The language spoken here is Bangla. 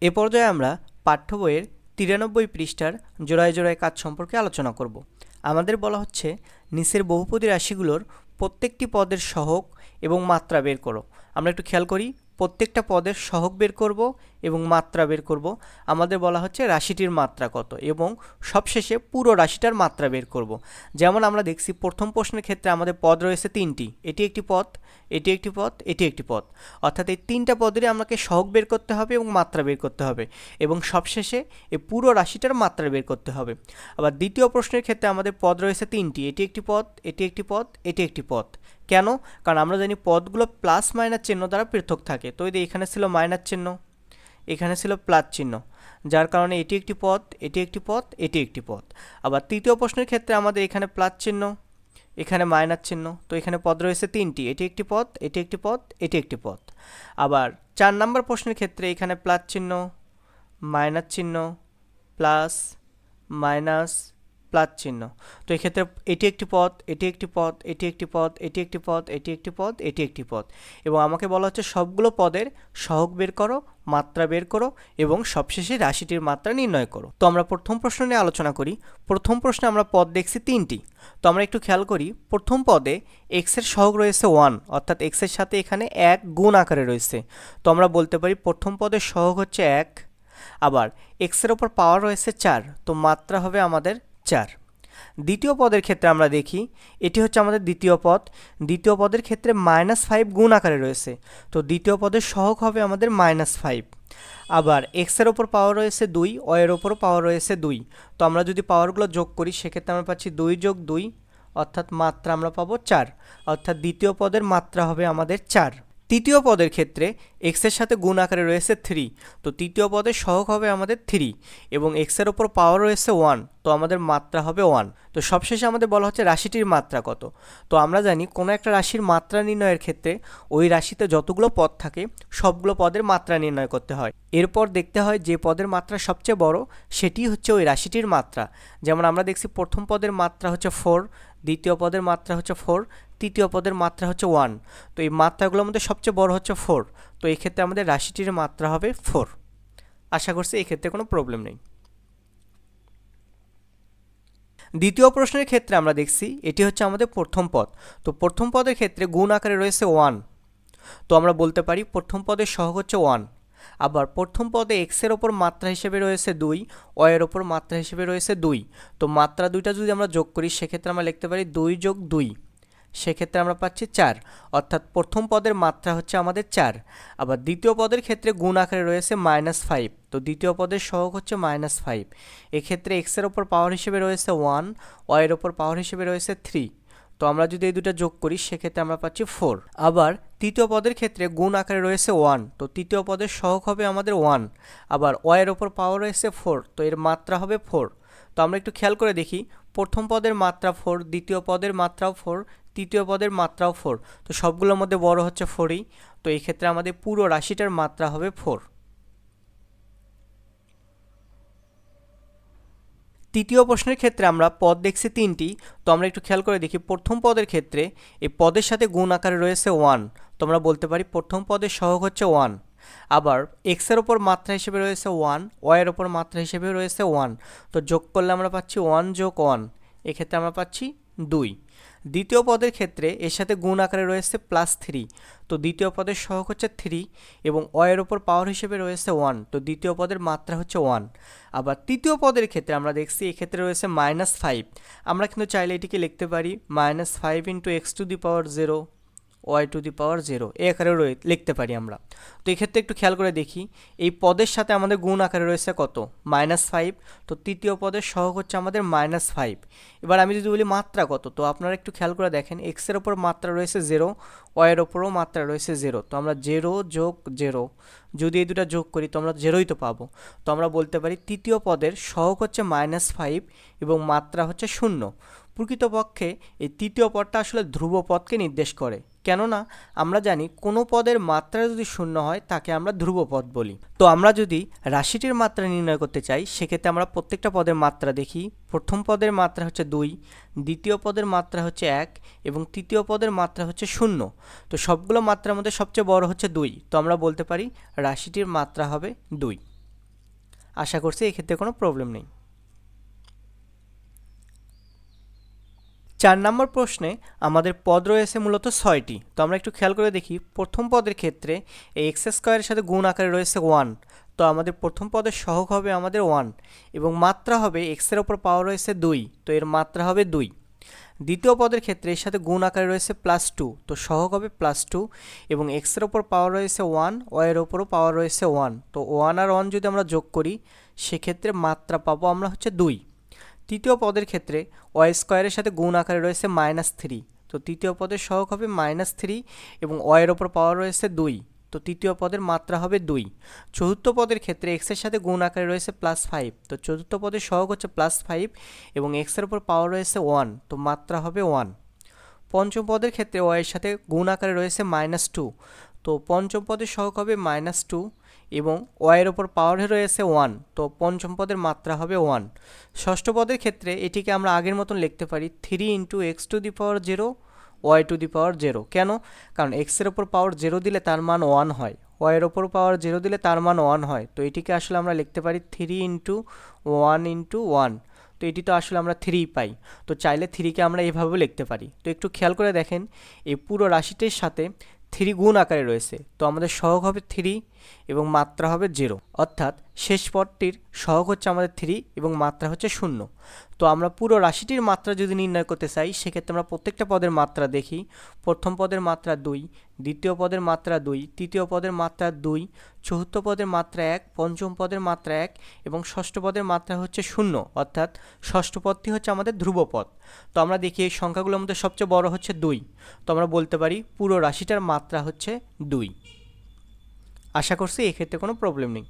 এ পর্যায়ে আমরা পাঠ্য বইয়ের তিরানব্বই পৃষ্ঠার জোড়ায় জোড়ায় কাজ সম্পর্কে আলোচনা করব। আমাদের বলা হচ্ছে, নিচের বহুপদী রাশিগুলোর প্রত্যেকটি পদের সহক এবং মাত্রা বের করো। আমরা একটু খেয়াল করি, প্রত্যেকটা পদের সহক বের করব এবং মাত্রা বের করব। আমাদের বলা হচ্ছে রাশিটির মাত্রা কত এবং সবশেষে পুরো রাশিটার মাত্রা বের করব। যেমন আমরা দেখছি প্রথম প্রশ্নের ক্ষেত্রে আমাদের পদ রয়েছে তিনটি। এটি একটি পদ, এটি একটি পদ, এটি একটি পদ। অর্থাৎ এই তিনটা পদেরই আমাকে সহগ বের করতে হবে এবং মাত্রা বের করতে হবে এবং সবশেষে এই পুরো রাশিটার মাত্রা বের করতে হবে। আবার দ্বিতীয় প্রশ্নের ক্ষেত্রে আমাদের পদ রয়েছে তিনটি। এটি একটি পদ, এটি একটি পদ, এটি একটি পদ। কেন? কারণ আমরা জানি পদগুলো প্লাস মাইনাস চিহ্ন দ্বারা পৃথক থাকে। তো এখানে ছিল মাইনাস চিহ্ন। এখানে ছিল প্লাস চিহ্ন, যার কারণে এটি একটি পথ, এটি একটি পথ, এটি একটি পথ। আবার তৃতীয় প্রশ্নের ক্ষেত্রে আমাদের এখানে প্লাস চিহ্ন, এখানে মাইনাস চিহ্ন, তো এখানে পদ রয়েছে তিনটি, এটি একটি পথ, এটি একটি পথ, এটি একটি পথ। আবার চার নম্বর প্রশ্নের ক্ষেত্রে এখানে প্লাস চিহ্ন, মাইনাস চিহ্ন, প্লাস, মাইনাস প্লাস চিহ্ন। তো এক্ষেত্রে এটি একটি পদ এটি একটি পদ এটি একটি পদ এটি একটি পদ এটি একটি পদ এটি একটি পদ এবং আমাকে বলা হচ্ছে সবগুলো পদের সহগ বের করো, মাত্রা বের করো এবং সবশেষে রাশিটির মাত্রা নির্ণয় করো। তো আমরা প্রথম প্রশ্ন নিয়ে আলোচনা করি। প্রথম প্রশ্নে আমরা পদ দেখছি তিনটি। তো আমরা একটু খেয়াল করি, প্রথম পদে এক্সের সহগ রয়েছে ওয়ান অর্থাৎ এক্সের সাথে এখানে এক গুণ আকারে রয়েছে। তো আমরা বলতে পারি প্রথম পদের সহগ হচ্ছে এক, আবার এক্সের ওপর পাওয়ার রয়েছে চার, তো মাত্রা হবে আমাদের চার। দ্বিতীয় পদের ক্ষেত্রে আমরা দেখি, এটি হচ্ছে আমাদের দ্বিতীয় পদ। দ্বিতীয় পদের ক্ষেত্রে মাইনাস ফাইভ গুণ আকারে রয়েছে। তো দ্বিতীয় পদের সহগ হবে আমাদের মাইনাস ফাইভ। আবার এক্সের ওপর পাওয়ার রয়েছে দুই ওয়ের ওপরও পাওয়ার রয়েছে দুই। তো আমরা যদি পাওয়ারগুলো যোগ করি, সেক্ষেত্রে আমরা পাচ্ছি দুই যোগ দুই, অর্থাৎ মাত্রা আমরা পাবো চার। অর্থাৎ দ্বিতীয় পদের মাত্রা হবে আমাদের চার। তৃতীয় পদের ক্ষেত্রে এক্সের সাথে গুণ আকারে রয়েছে থ্রি তো তৃতীয় পদের সহগ হবে আমাদের থ্রি এবং এক্সের ওপর পাওয়ার রয়েছে ওয়ান তো আমাদের মাত্রা হবে ওয়ান তো সবশেষে আমাদের বলা হচ্ছে রাশিটির মাত্রা কত? তো আমরা জানি কোনো একটা রাশির মাত্রা নির্ণয়ের ক্ষেত্রে ওই রাশিতে যতগুলো পদ থাকে, সবগুলো পদের মাত্রা নির্ণয় করতে হয়। এরপর দেখতে হয় যে পদের মাত্রা সবচেয়ে বড়, সেটি হচ্ছে ওই রাশিটির মাত্রা। যেমন আমরা দেখছি প্রথম পদের মাত্রা হচ্ছে ফোর দ্বিতীয় পদের মাত্রা হচ্ছে ফোর তৃতীয় পদের মাত্রা হচ্ছে ওয়ান তো এই মাত্রাগুলোর মধ্যে সবচেয়ে বড় হচ্ছে ফোর তো এই ক্ষেত্রে আমাদের রাশিটির মাত্রা হবে ফোর আশা করছি এই ক্ষেত্রে কোনো প্রবলেম নেই। দ্বিতীয় প্রশ্নের ক্ষেত্রে আমরা দেখছি এটি হচ্ছে আমাদের প্রথম পদ। তো প্রথম পদের ক্ষেত্রে গুণ আকারে রয়েছে ওয়ান তো আমরা বলতে পারি প্রথম পদের সহগ হচ্ছে ওয়ান আবার প্রথম পদে এক্সের ওপর মাত্রা হিসেবে রয়েছে দুই ওয়ের ওপর মাত্রা হিসেবে রয়েছে দুই। তো মাত্রা দুইটা যদি আমরা যোগ করি, সেক্ষেত্রে আমরা লিখতে পারি দুই যোগ দুই। সেক্ষেত্রে আমরা পাচ্ছি চার। অর্থাৎ প্রথম পদের মাত্রা হচ্ছে আমাদের চার। আবার দ্বিতীয় পদের ক্ষেত্রে গুণ আকারে রয়েছে মাইনাস ফাইভ তো দ্বিতীয় পদের সহগ হচ্ছে মাইনাস ফাইভ এক্ষেত্রে এক্সের ওপর পাওয়ার হিসেবে রয়েছে ওয়ান ওয়ের ওপর পাওয়ার হিসেবে রয়েছে থ্রি তো আমরা যদি এই দুটো যোগ করি, সেক্ষেত্রে আমরা পাচ্ছি ফোর আবার তৃতীয় পদের ক্ষেত্রে গুণ আকারে রয়েছে ওয়ান তো তৃতীয় পদের সহগ হবে আমাদের ওয়ান আবার ওয়ের ওপর পাওয়ার রয়েছে ফোর তো এর মাত্রা হবে ফোর তো আমরা একটু খেয়াল করে দেখি। প্রথম পদের মাত্রা ফোর দ্বিতীয় পদের মাত্রাও ফোর তৃতীয় পদের মাত্রাও ফোর তো সবগুলোর মধ্যে বড় হচ্ছে ফোরই তো এই ক্ষেত্রে আমাদের পুরো রাশিটার মাত্রা হবে ফোর তৃতীয় প্রশ্নের ক্ষেত্রে আমরা পদ দেখছি তিনটি। তো আমরা একটু খেয়াল করে দেখি, প্রথম পদের ক্ষেত্রে এই পদের সাথে গুণ আকারে রয়েছে ওয়ান তো আমরা বলতে পারি প্রথম পদের সহগ হচ্ছে ওয়ান আবার এক্সের ওপর মাত্রা হিসেবে রয়েছে ওয়ান ওয়ের ওপর মাত্রা হিসেবে রয়েছে ওয়ান তো যোগ করলে আমরা পাচ্ছি ওয়ান যোগ ওয়ান এক্ষেত্রে আমরা পাচ্ছি দুই। দ্বিতীয় পদের ক্ষেত্রে এর সাথে গুণ আকারে রয়েছে প্লাস থ্রি তো দ্বিতীয় পদের সহগ হচ্ছে থ্রি এবং অয়ের ওপর পাওয়ার হিসেবে রয়েছে ওয়ান তো দ্বিতীয় পদের মাত্রা হচ্ছে ওয়ান আবার তৃতীয় পদের ক্ষেত্রে আমরা দেখছি এক্ষেত্রে রয়েছে মাইনাস ফাইভ আমরা কিন্তু চাইলে এটিকে লিখতে পারি minus five into X to the power zero Y to the power zero, এ আকারে রয়ে, লিখতে পারি আমরা। তো এক্ষেত্রে একটু খেয়াল করে দেখি, এই পদের সাথে আমাদের গুণ আকারে রয়েছে কত? Minus five. তো তৃতীয় পদের সহগ হচ্ছে আমাদের মাইনাস ফাইভ। এবার আমি যদি বলি মাত্রা কত, তো আপনারা একটু খেয়াল করে দেখেন এক্সের ওপর মাত্রা রয়েছে জিরো ওয়ের ওপরও মাত্রা রয়েছে জিরো। তো আমরা জিরো যোগ জিরো, যদি এই দুটা যোগ করি, তো আমরা জিরোই তো পাবো। তো আমরা বলতে পারি তৃতীয় পদের সহগ হচ্ছে মাইনাস ফাইভ এবং মাত্রা হচ্ছে শূন্য। প্রকৃতপক্ষে এই তৃতীয় পদটা আসলে ধ্রুব পদকে নির্দেশ করে। কেননা আমরা জানি কোনো পদের মাত্রা যদি শূন্য হয়, তাকে আমরা ধ্রুব পদ বলি। তো আমরা যদি রাশিটির মাত্রা নির্ণয় করতে চাই, সেক্ষেত্রে আমরা প্রত্যেকটা পদের মাত্রা দেখি। প্রথম পদের মাত্রা হচ্ছে দুই, দ্বিতীয় পদের মাত্রা হচ্ছে এক এবং তৃতীয় পদের মাত্রা হচ্ছে শূন্য। তো সবগুলো মাত্রার মধ্যে সবচেয়ে বড় হচ্ছে দুই। তো আমরা বলতে পারি রাশিটির মাত্রা হবে দুই। আশা করছি এক্ষেত্রে কোনো প্রবলেম নেই। চার নম্বর প্রশ্নে আমাদের পদ রয়েছে মূলত ছয়টি। তো আমরা একটু খেয়াল করে দেখি, প্রথম পদের ক্ষেত্রে এই এক্স স্কোয়ারের সাথে গুণ আকারে রয়েছে ওয়ান তো আমাদের প্রথম পদের সহগ হবে আমাদের ওয়ান এবং মাত্রা হবে এক্সের ওপর পাওয়ার রয়েছে দুই, তো এর মাত্রা হবে দুই। দ্বিতীয় পদের ক্ষেত্রে এর সাথে গুণ আকারে রয়েছে প্লাস টু তো সহগ হবে প্লাস টু এবং এক্সের ওপর পাওয়ার রয়েছে ওয়ান ওয়ের ওপরও পাওয়ার রয়েছে ওয়ান তো ওয়ান আর ওয়ান যদি আমরা যোগ করি, সেক্ষেত্রে মাত্রা পাবো আমরা হচ্ছে দুই। তৃতীয় পদের ক্ষেত্রে ওয়াই স্কোয়ারের সাথে গুণ আকারে রয়েছে মাইনাস থ্রি। তো তৃতীয় পদের সহগ হবে মাইনাস থ্রি এবং ওয়ের ওপর পাওয়ার রয়েছে দুই। তো তৃতীয় পদের মাত্রা হবে দুই। চতুর্থ পদের ক্ষেত্রে এক্সের সাথে গুণ আকারে রয়েছে প্লাস ফাইভ। তো চতুর্থ পদের সহগ হচ্ছে প্লাস ফাইভ এবং এক্সের ওপর পাওয়ার রয়েছে ওয়ান। তো মাত্রা হবে ওয়ান। পঞ্চম পদের ক্ষেত্রে ওয়ের সাথে গুণ আকারে রয়েছে মাইনাস টু। তো পঞ্চম পদের সহগ হবে মাইনাস টু এবং ওয়ের ওপর পাওয়ারে রয়েছে ওয়ান তো পঞ্চম পদের মাত্রা হবে ওয়ান ষষ্ঠ পদের ক্ষেত্রে এটিকে আমরা আগের মতন লিখতে পারি three into X to the power zero Y to the power zero কেন? কারণ এক্সের ওপর পাওয়ার জিরো দিলে তার মান ওয়ান হয় ওয়াইয়ের ওপর পাওয়ার জিরো দিলে তার মান ওয়ান হয়। তো এটিকে আসলে আমরা লিখতে পারি three into one into one তো এটি তো আসলে আমরা থ্রি পাই। তো চাইলে থ্রিকে আমরা এভাবেও লিখতে পারি। তো একটু খেয়াল করে দেখেন, এই পুরো রাশিটির সাথে থ্রি গুণ আকারে রয়েছে। তো আমাদের সহগ হবে থ্রি এবং মাত্রা হবে জিরো অর্থাৎ শেষ পদটির সহগ হচ্ছে আমাদের থ্রি এবং মাত্রা হচ্ছে শূন্য। তো আমরা পুরো রাশিটির মাত্রা যদি নির্ণয় করতে চাই, সেক্ষেত্রে আমরা প্রত্যেকটা পদের মাত্রা দেখি। প্রথম পদের মাত্রা দুই, দ্বিতীয় পদের মাত্রা দুই, তৃতীয় পদের মাত্রা দুই, চতুর্থ পদের মাত্রা এক, পঞ্চম পদের মাত্রা এক এবং ষষ্ঠ পদের মাত্রা হচ্ছে শূন্য। অর্থাৎ ষষ্ঠ পদটি হচ্ছে আমাদের ধ্রুবপদ তো আমরা দেখি এই সংখ্যাগুলোর মধ্যে সবচেয়ে বড় হচ্ছে দুই। তো আমরা বলতে পারি পুরো রাশিটার মাত্রা হচ্ছে দুই। আশা করছি এক্ষেত্রে কোনো প্রবলেম নেই।